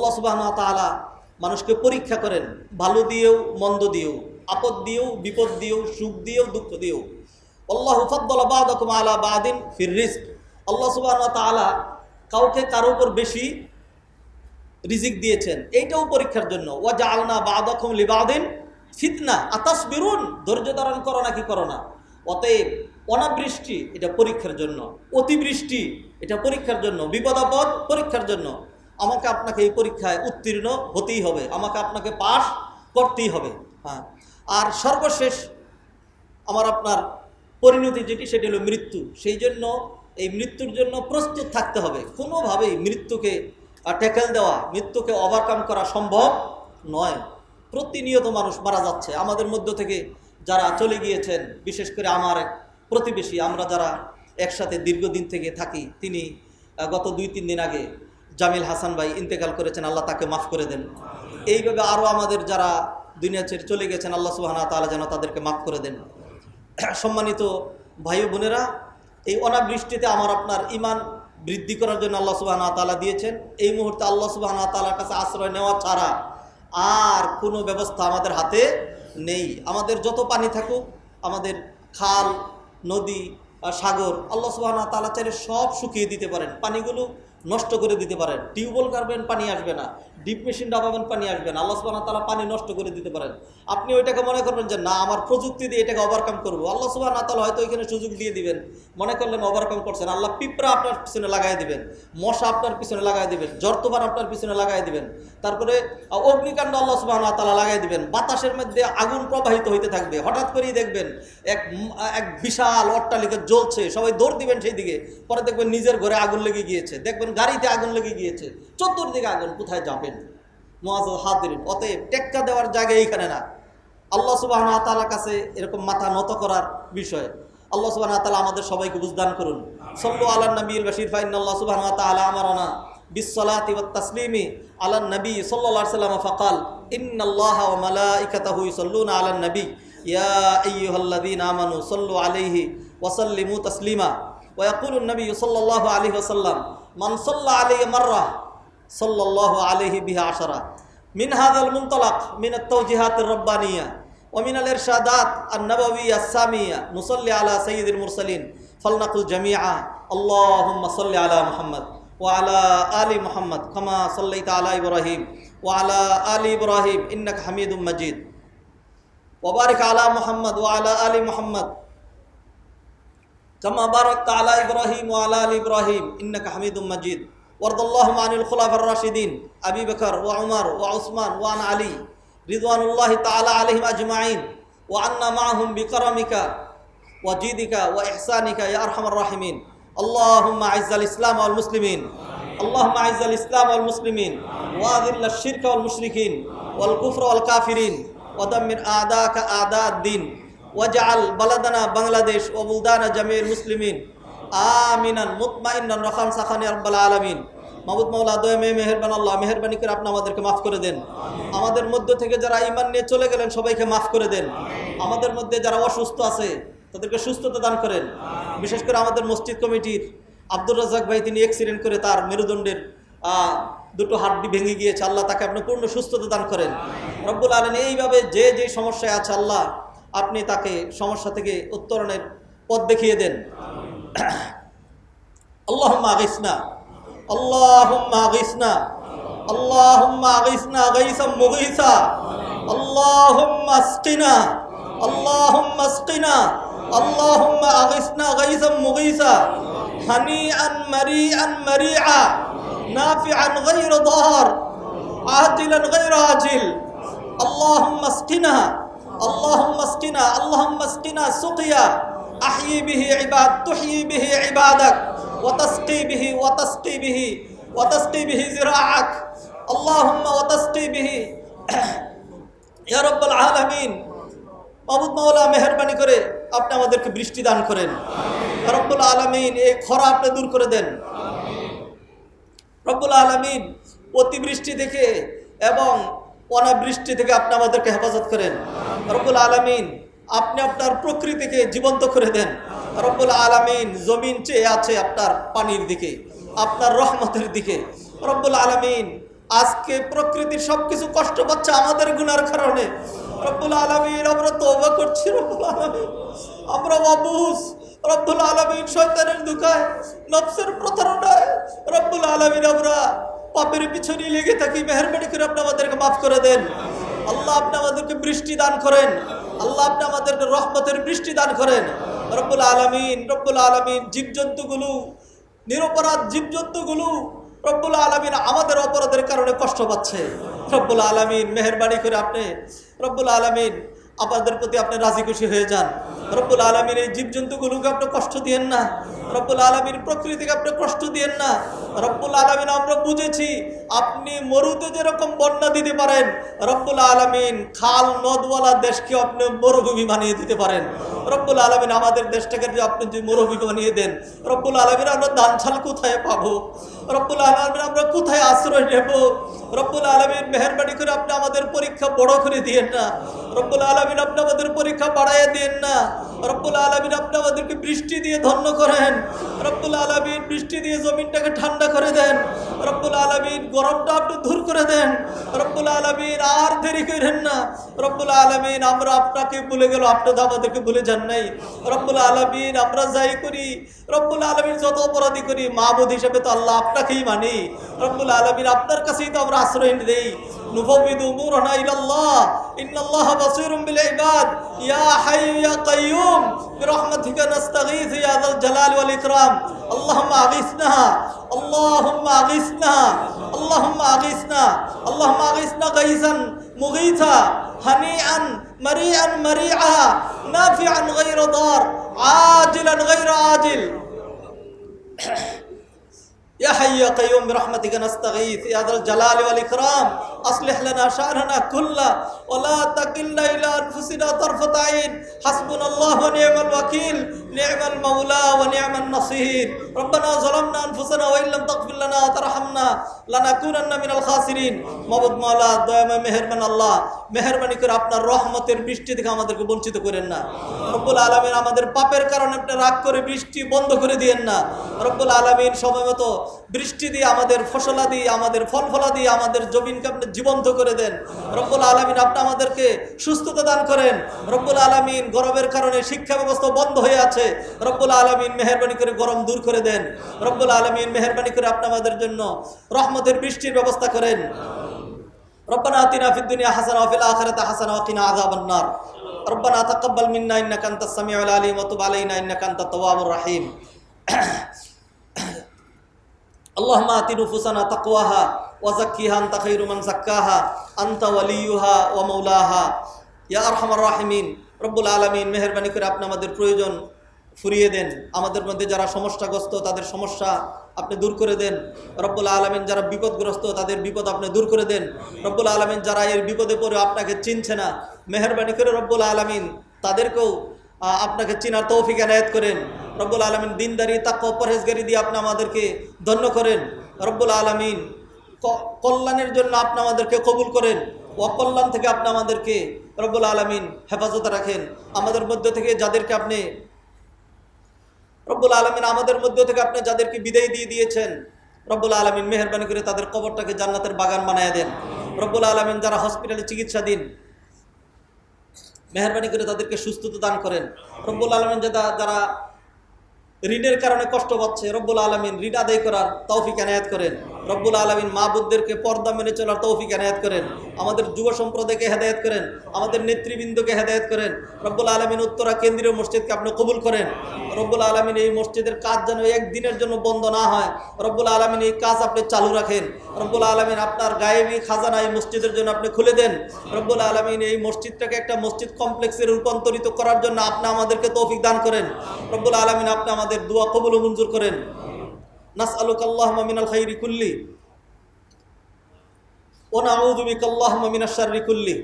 আল্লাহ সুবাহ তাআলা মানুষকে পরীক্ষা করেন, ভালো দিয়েও, মন্দ দিয়েও, আপদ দিয়েও, বিপদ দিয়েও, সুখ দিয়েও, দুঃখ দিয়েও। আল্লাহ হুফাদ্দল আলা বাদিন ফির রিস্ক আল্লাহ সুবাহ তাআলা কাউকে কারও উপর বেশি রিজিক দিয়েছেন, এইটাও পরীক্ষার জন্য। ওয়াজা আলনা বাদকুম লিবাদিন ফিতনা। আতাস বেরুন ধৈর্য ধারণ করো না কি করো না? অতএব অনাবৃষ্টি, এটা পরীক্ষার জন্য। অতিবৃষ্টি, এটা পরীক্ষার জন্য। বিপদাপদ পরীক্ষার জন্য। আমাকে আপনাকে এই পরীক্ষায় উত্তীর্ণ হতেই হবে, আমাকে আপনাকে পাশ করতেই হবে হ্যাঁ। আর সর্বশেষ আমার আপনার পরিণতি যেটি, সেটি হলো মৃত্যু। সেই জন্য, এই মৃত্যুর জন্য প্রস্তুত থাকতে হবে। কোনোভাবেই মৃত্যুকে ট্যাকেল দেওয়া, মৃত্যুকে ওভারকাম করা সম্ভব নয়। প্রতিনিয়ত মানুষ মারা যাচ্ছে। আমাদের মধ্য থেকে যারা চলে গিয়েছেন, বিশেষ করে আমার এক প্রতিবেশী, আমরা যারা একসাথে দীর্ঘদিন থেকে থাকি, তিনি গত দুই তিন দিন আগে জামিল হাসান ভাই ইন্তেকাল করেছেন, আল্লাহ তাকে মাফ করে দেন। এইভাবে আরও আমাদের যারা দুনিয়া ছেড়ে চলে গেছেন, আল্লাহ সুবাহানা তাআলা যেন তাদেরকে মাফ করে দেন। সম্মানিত ভাই বোনেরা, এই অনাবৃষ্টিতে আমার আপনার ইমান বৃদ্ধি করার জন্য আল্লাহ সুবাহ তালা দিয়েছেন। এই মুহূর্তে আল্লাহ সুবাহ তালার কাছে আশ্রয় নেওয়া ছাড়া আর কোনো ব্যবস্থা আমাদের হাতে নেই। আমাদের যত পানি থাকুক, আমাদের খাল, নদী, সাগর, আল্লাহ সুবাহ তালা চাইলে সব শুকিয়ে দিতে পারেন। পানিগুলো নষ্ট করে দিতে পারেন টিউবওয়েল কাটবেন পানি আসবে না, ডিপ মেশিন ডাবাবেন পানি আসবে না, আল্লাহ সুবাহ তালা পানি নষ্ট করে দিতে পারেন। আপনি ওইটাকে মনে করবেন যে, না, আমার প্রযুক্তি দিয়ে এটাকে ওভারকাম করব। আল্লাহ সুবাহ তালা হয়তো ওইখানে সুযোগ দিয়ে দিবেন। মনে করলেন ওভারকাম করছেন। আল্লাহ পিঁপড়া আপনার পিছনে লাগাই দিবেন, মশা আপনার পিছনে লাগাই দিবেন জর্তবান আপনার পিছনে লাগাই দিবেন। তারপরে অগ্নিকাণ্ড আল্লাহ সুবাহ তালা লাগাই দিবেন। বাতাসের মধ্যে আগুন প্রবাহিত হইতে থাকবে। হঠাৎ করেই দেখবেন এক এক বিশাল অট্টালিকা জ্বলছে। সবাই দৌড় দিবেন সেই দিকে পরে দেখবেন নিজের ঘরে আগুন লেগে গিয়েছে। দেখবেন গাড়িতে আগুন লেগে গিয়েছে, চতুর্দিকে আগুন, কোথায় যাবেন? মোয়াজ হাদিন অতএব টেক্কা দেওয়ার জায়গা এইখানে না। আল্লাহ সুবাহ তালার কাছে এরকম মাথা নত করার বিষয়। আল্লাহ সুবাহ তালা আমাদের সবাইকে বুঝদান করুন। সল্লু আল্লাহ নবীল বশির ফাইন আল্লাহ সুবাহ তালা আমারানা বিশ্বলাতি ওয়া তাসলিমি আলা নবী আলাইহি ওয়াসাল্লাম ফাকাল ইন্নাল্লাহ ওয়া মালাইকাতাহু ইউসাল্লুনা আলান নবী। ইয়া আইয়ুহাল্লাযীনা আমানু সাল্লু আলাইহি ওয়া সাল্লিমু তাসলিমা। ওয়া ইয়াকুলু an-নবী সাল্লাল্লাহু আলাইহি ওয়াসাল্লাম মান সাল্লা আলাইহি মাররা সাল্লাল্লাহু আলাইহি বিহা আশারা মিন হাদাল মুনতালাক মিন আত-তাওজিহাত আর-রাব্বানিয়া ومن الإرشادات النبوية السامية نصلي على سيد المرسلين فلنقل جميعا اللهم صل على محمد وعلى آل محمد كما صليت على إبراهيم وعلى آل إبراهيم إنك حميد مجيد وبارك على محمد وعلى آل محمد كما باركت على إبراهيم وعلى آل إبراهيم إنك حميد مجيد وارض اللهم عن الخلفاء الراشدين أبي بكر وعمر وعثمان وعن علي رضوان الله تعالى عليهم أجمعين وعنا معهم بكرمك وجيدك وإحسانك يا أرحم الراحمين اللهم أعز الإسلام والمسلمين اللهم أعز الإسلام والمسلمين وأذل الشرك والمشركين والكفر والكافرين ودمر أعداءك أعداء الدين ওয়াজাল বালাদানা বাংলাদেশ ও বুলদানা জামির মুসলিমিন। আমিনান মুতমাইনান রহান সাখানি রব্বাল আলমিন। মাহবুদ মাওলা দয়ে মেয়ে মেহরবান আল্লাহ, মেহরবানি করে আপনি আমাদেরকে মাফ করে দেন। আমাদের মধ্য থেকে যারা ইমান নিয়ে চলে গেলেন, সবাইকে মাফ করে দেন। আমাদের মধ্যে যারা অসুস্থ আছে, তাদেরকে সুস্থতা দান করেন। বিশেষ করে আমাদের মসজিদ কমিটির আব্দুর রাজাক ভাই, তিনি অ্যাক্সিডেন্ট করে তার মেরুদণ্ডের দুটো হাড্ডি ভেঙে গিয়েছে। আল্লাহ তাকে আপনি পূর্ণ সুস্থতা দান করেন। রব্বুল আলম এইভাবে যে যে সমস্যায় আছে, আল্লাহ আপনি তাকে সমস্যা থেকে উত্তরণের পথ দেখিয়ে দেন। আল্লাহ আল্লাহ আল্লাহ আল্লাহ আন মারি আন আজিল। আজিল আল্লাহ আল্লাহম্মাসকিনা আল্লাহম্মাসকিনা সুকিয়া আহয়ি বিহি ইবাদ তুহয়ি বিহি ইবাদাক ওয়াতাসকি বিহি ওয়াতাসকি বিহি ওয়াতাসকি বিহি জিরাআক আল্লাহুম্মা ওয়াতাসকি বিহি ইয়া রাব্বুল আলামিন। মাবুদ মাওলা মেহেরবানি করে আপনি আমাদেরকে বৃষ্টি দান করেন। রব্বুল আলামিন এই খরা আপনি দূর করে দেন। রব্বুল আলমিন অতিবৃষ্টি দেখে এবং অনাবৃষ্টি থেকে আপনি আমাদেরকে হেফাজত করেন। রব্বুল আলমিন, আপনি আপনার প্রকৃতিকে জীবন্ত করে দেন। রব্বুল আলমিন, জমিন চেয়ে আছে আপনার পানির দিকে, আপনার রহমতের দিকে। রব্বুল আলমিন, আজকে প্রকৃতির সব কিছু কষ্ট পাচ্ছে আমাদের গুনার কারণে। রব্বুল আলমিন, আমরা তওবা করছি রব্বুল আমরা অবুজ। রব্বুল আলমিন, শয়তানের দুঃখায় নফসের প্রতারণায়। রব্বুল আলমিন, আমরা পাপের পিছনে লেগে থাকি, মেহরবানি করে আপনি আমাদেরকে মাফ করে দেন। আল্লাহ আপনি আমাদেরকে বৃষ্টি দান করেন। আল্লাহ আপনি আমাদেরকে রহমতের বৃষ্টি দান করেন। রব্বুল আলমিন রব্বুল আলমিন, জীবজন্তুগুলো, নিরপরাধ জীবজন্তুগুলো রব্বুল আলমিন আমাদের অপরাধের কারণে কষ্ট পাচ্ছে। রব্বুল আলমিন, মেহরবানি করে আপনি রব্বুল আলমিন আমাদের প্রতি আপনি রাজি খুশি হয়ে যান। রব্বুল আলমীর এই জীবজন্তুগুলোকে আপনি কষ্ট দিয়েন না। রব্বুল আলমীর প্রকৃতিকে আপনি কষ্ট দিয়েন না। রব্বুল আলমিন আমরা বুঝেছি, আপনি মরুতে যেরকম বন্যা দিতে পারেন, রব্বুল আলমিন খাল নদওয়ালা দেশকে আপনি মরুভূমি বানিয়ে দিতে পারেন। রব্বুল আলমিন আমাদের দেশটাকে যে আপনি যে মরুভূমি বানিয়ে দেন, রব্বুল আলমিন আমরা ধান ছাল কোথায় পাবো? রব্বুল আলমিন আমরা কোথায় আশ্রয় নেব? রব্বুল আলমিন মেহরবানি করে আপনি আমাদের পরীক্ষা বড় করে দিয়েন না। রব্বুল আলমিন আপনি আমাদের পরীক্ষা বাড়াইয়া দিয়েন না। রব্বুল আলমিন আপনি আমাদেরকে বৃষ্টি দিয়ে ধন্য করেন। রব্বুল আলমিন বৃষ্টি দিয়ে জমিনটাকে ঠান্ডা করে দেন। রব্বুল আলমিন গরমটা আপনি দূর করে দেন। রব্বুল আলমিন আর দেরি করেন না। রব্বুল আলমিন আমরা আপনাকে ভুলে গেল আপনি তো আমাদেরকে ভুলে যান নাই। রব্বুল আলমিন আমরা যাই করি। রব্বুল আলমিন যত অপরাধী করি মাহবুদ হিসেবে তো আল্লাহ আপনাকেই মানি। রব্বুল আলমিন আপনার কাছেই তো আমরা আশ্রয় দেই نفوض أمورنا إلى الله. إن الله بصير بالعباد. يا حي يا قيوم برحمتك نستغيث يا ذا الجلال والإكرام. اللهم أغثنا. اللهم أغثنا. اللهم أغثنا. اللهم أغثنا غيثا مغيثا هنيئا مريئا مريعا نافعا غير ضار عاجلا غير عاجل. يا حي يا قيوم برحمتك نستغيث يا ذا الجلال والإكرام. أصلح لنا شأننا كله ولا تكلنا إلى أنفسنا طرفة عين حسبنا الله ونعم الوكيل نعم المولى ونعم النصير ربنا ظلمنا أنفسنا وإن لم تغفر لنا وترحمنا لنكونن من الخاسرين মাবুদ মাওলা দয়াময় মেহেরবান আল্লাহ মেহেরবানি করে আপনার রহমতের বৃষ্টি থেকে আমাদেরকে বঞ্চিত করেন না রব্বুল আলমিন আমাদের পাপের কারণে আপনি রাগ করে বৃষ্টি বন্ধ করে দিয়েন না রব্বুল আলমিন সময় মতো বৃষ্টি দিয়ে আমাদের ফসলাদি আমাদের ফল ফলাদি আমাদের জমিনকে আপনি জীবন্ত করে দেন রব্বুল আলমিন আপনি আমাদেরকে সুস্থতা দান করেন রব্বুল আলমিন গরমের কারণে শিক্ষা ব্যবস্থা বন্ধ হয়ে আছে রব্বুল আলমিন মেহরবানি করে গরম দূর করে দেন রব্বুল আলমিন মেহরবানি করে আপনি আমাদের জন্য রহমতের বৃষ্টির ব্যবস্থা করেন ربنا آتنا في الدنيا حسنة وفي الآخرة حسنة وقنا عذاب النار ربنا تقبل منا إنك أنت السميع العليم وتب علينا إنك أنت التواب الرحيم اللهم آت نفوسنا تقواها ওয়াজাক্কিহা আন্তা খাইরুমান জাক্কাহা আন্তা ওয়ালিউহা ওয়া মৌলাহা ইয়া আরহামার রাহিমিন রব্বুল আলমিন মেহরবানি করে আপনি আমাদের প্রয়োজন ফুরিয়ে দেন। আমাদের মধ্যে যারা সমস্যাগ্রস্ত, তাদের সমস্যা আপনি দূর করে দেন। রব্বুল আলমিন যারা বিপদগ্রস্ত, তাদের বিপদ আপনি দূর করে দেন। রব্বুল আলমিন যারা এর বিপদে পড়ে, আপনাকে চিনছে না। মেহরবানি করে রব্বুল আলমিন তাদেরকেও আপনাকে চিনার তৌফিক এনায়ত করেন। রব্বুল আলমিন দিনদারি তাক্ক পরহেজগারি দিয়ে আপনি আমাদেরকে ধন্য করেন। রব্বুল আলমিন কল্যাণের জন্য আপনি আমাদেরকে কবুল করেন। অকল্যাণ থেকে আপনি আমাদেরকে রব্বুল আলমিন হেফাজতে রাখেন। আমাদের মধ্য থেকে যাদেরকে আপনি রব্বুল আলমিন আমাদের মধ্য থেকে আপনি যাদেরকে বিদায় দিয়ে দিয়েছেন, রব্বুল আলমিন মেহরবানি করে তাদের কবরটাকে জান্নাতের বাগান বানায় দেন। রব্বুল আলমিন যারা হসপিটালে চিকিৎসাধীন মেহরবানি করে তাদেরকে সুস্থতা দান করেন। রব্বুল আলমিন যারা যারা ঋণের কারণে কষ্ট পাচ্ছে, রব্বুল আলমিন ঋণ আদায় করার তৌফিক এনায়াত করেন। রব্বুল আলমিন মা বুদ্ধদেরকে পর্দা মেনে চলার তৌফিক এনায়াত করেন। আমাদের যুব সম্প্রদায়কে হেদায়ত করেন। আমাদের নেতৃবৃন্দকে হেদায়ত করেন। রব্বুল আলমিন উত্তরা কেন্দ্রীয় মসজিদকে আপনি কবুল করেন। রব্বুল আলমিন এই মসজিদের কাজ যেন একদিনের জন্য বন্ধ না হয়। রব্বুল আলমিন এই কাজ আপনি চালু রাখেন। রব্বুল আলমিন আপনার গায়েবী খাজানা এই মসজিদের জন্য আপনি খুলে দেন। রব্বুল আলমিন এই মসজিদটাকে একটা মসজিদ কমপ্লেক্সে রূপান্তরিত করার জন্য আপনি আমাদেরকে তৌফিক দান করেন। রব্বুল আলমিন আপনি আমাদের দোয়া কবুল মঞ্জুর করেন। নাস আলুক আল্লাহ মিনাল খাইরি কুল্লি ونعوذ بك اللهم من الشر كله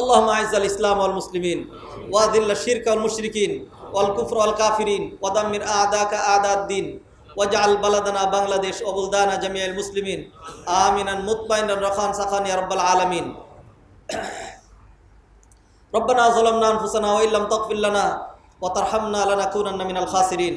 اللهم اعز الاسلام والمسلمين واذل الشرك والمشركين والكفر والكافرين ودمر اعداءك اعداء الدين واجعل بلدنا بنغلاديش وبلدان جميع المسلمين امنا مطمئنا رخاء سخاء يا رب العالمين ربنا ظلمنا انفسنا وان لم تغفر لنا وترحمنا لنكونن من الخاسرين